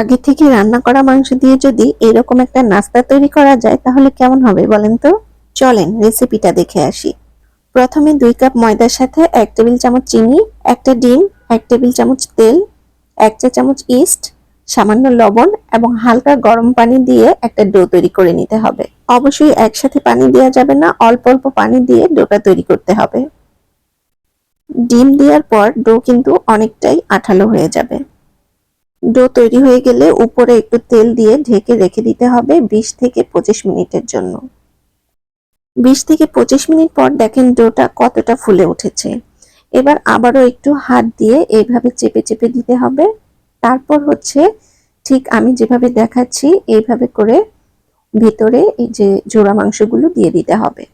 আগে থেকে রান্না করা মাংস দিয়ে যদি এরকম একটা নাস্তা তৈরি করা যায়, তাহলে কেমন হবে বলেন তো? চলেন রেসিপিটা দেখে আসি। প্রথমে দুই কাপ ময়দার সাথে এক টেবিল চামচ চিনি, একটা ডিম, এক টেবিল চামচ তেল, এক চা চামচ ইস্ট, সামান্য লবণ এবং হালকা গরম পানি দিয়ে একটা ডো তৈরি করে নিতে হবে। অবশ্যই একসাথে পানি দেওয়া যাবে না, অল্প অল্প পানি দিয়ে ডোটা তৈরি করতে হবে। ডিম দেওয়ার পর ডো কিন্তু অনেকটাই আঠালো হয়ে যাবে। ডো তৈরি হয়ে গেলে উপরে একটু তেল দিয়ে ঢেকে রেখে দিতে হবে বিশ থেকে পঁচিশ মিনিটের জন্য। বিশ থেকে পঁচিশ মিনিট পর দেখেন ডোটা কতটা ফুলে উঠেছে। এবার আবারও একটু হাত দিয়ে এইভাবে চেপে চেপে দিতে হবে। তারপর হচ্ছে ঠিক আমি যেভাবে দেখাচ্ছি, এইভাবে করে ভিতরে এই যে জোড়া মাংসগুলো দিয়ে দিতে হবে।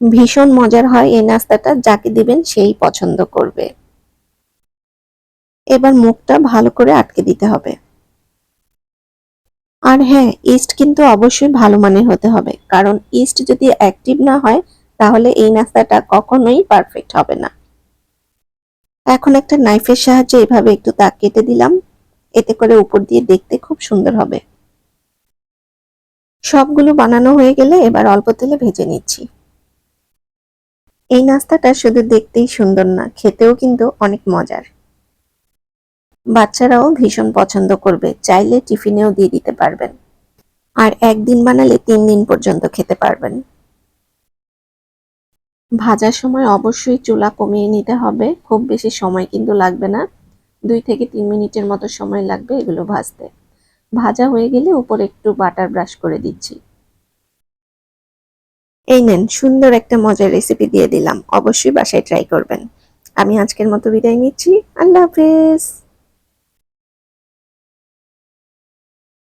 ভীষণ মজার হয় এই নাস্তাটা, যাকে দিবেন সেই পছন্দ করবে। এবার মুখটা ভালো করে আটকে দিতে হবে। আর হ্যাঁ ইস্ট কিন্তু অবশ্যই ভালো মানের হতে হবে, কারণ ইস্ট যদি অ্যাক্টিভ না হয়, তাহলে এই নাস্তাটা কখনোই পারফেক্ট হবে না। এখন একটা নাইফের সাহায্যে এভাবে একটু দাগ কেটে দিলাম, এতে করে উপর দিয়ে দেখতে খুব সুন্দর হবে। সবগুলো বানানো হয়ে গেলে এবার অল্প তেলে ভেজে নিচ্ছি। এই নাস্তাটা শুধু দেখতেই সুন্দর না, খেতেও কিন্তু অনেক মজার। বাচ্চারাও ভীষণ পছন্দ করবে, চাইলে টিফিনেও দিয়ে দিতে পারবেন। আর একদিন বানালে তিন দিন পর্যন্ত খেতে পারবেন। ভাজার সময় অবশ্যই চুলা কমিয়ে নিতে হবে, খুব বেশি সময় কিন্তু লাগবে না। দুই থেকে তিন মিনিটের মতো সময় লাগবে এগুলো ভাজতে। ভাজা হয়ে গেলে উপরে একটু বাটার ব্রাশ করে দিচ্ছি। এই নেন, সুন্দর একটা মজার রেসিপি দিয়ে দিলাম, অবশ্যই বাসায় ট্রাই করবেন। আমি আজকের মতো বিদায় নিচ্ছি, আল্লাহ হাফেজ।